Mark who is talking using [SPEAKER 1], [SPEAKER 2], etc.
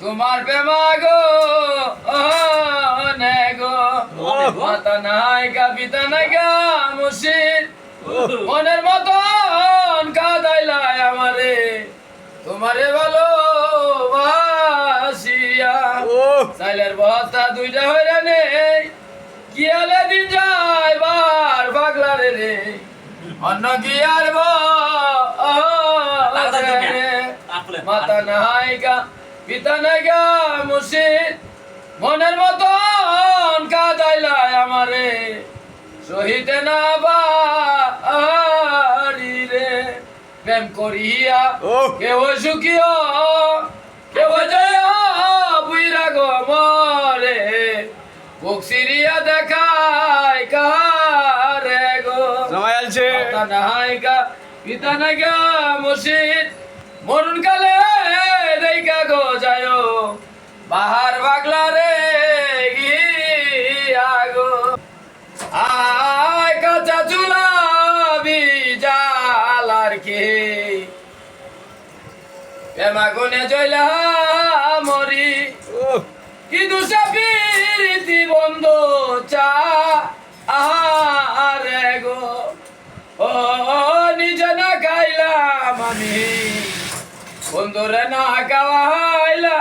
[SPEAKER 1] তোমার প্রেমা গো নে গো মাতা নাই কাবিতা নাই গা মুর্শিদ মনের মতন কাদাইলাই আমারে। তোমারে ভালো বাসিয়া সাইলের বস্তা দুইটা হইরা নেই। কি আলে দিন যায় বার পাগলা রে। অন্য কি আর রে মাতা নাইকা পিতা নাইকা মুর্শিদ মনের মতন কাদাইলাই আমারে সহিতে না বাড়ি রে প্রেম করিয়া কেউ সুখিও কেউ জয় বুইরা গো মরে। বুক সিরিয়া দেখায় কারে গো।
[SPEAKER 2] জামাই আলছে।
[SPEAKER 1] মাতা নাইকা পিতা নাইকা মুর্শিদ মরুন কালে দেইকা গো যায় বাহার বাগলা রে গিয়া গো। আয় কাঁচা চুলা বিজালার কে? প্রেমা গুনে জয়লা মরি। কি দুষা প্রীতি বন্ধ চা আহারে গো। ও নিজে না খাইলাম আমি। বন্ধুরে না গাওয়া হইলা।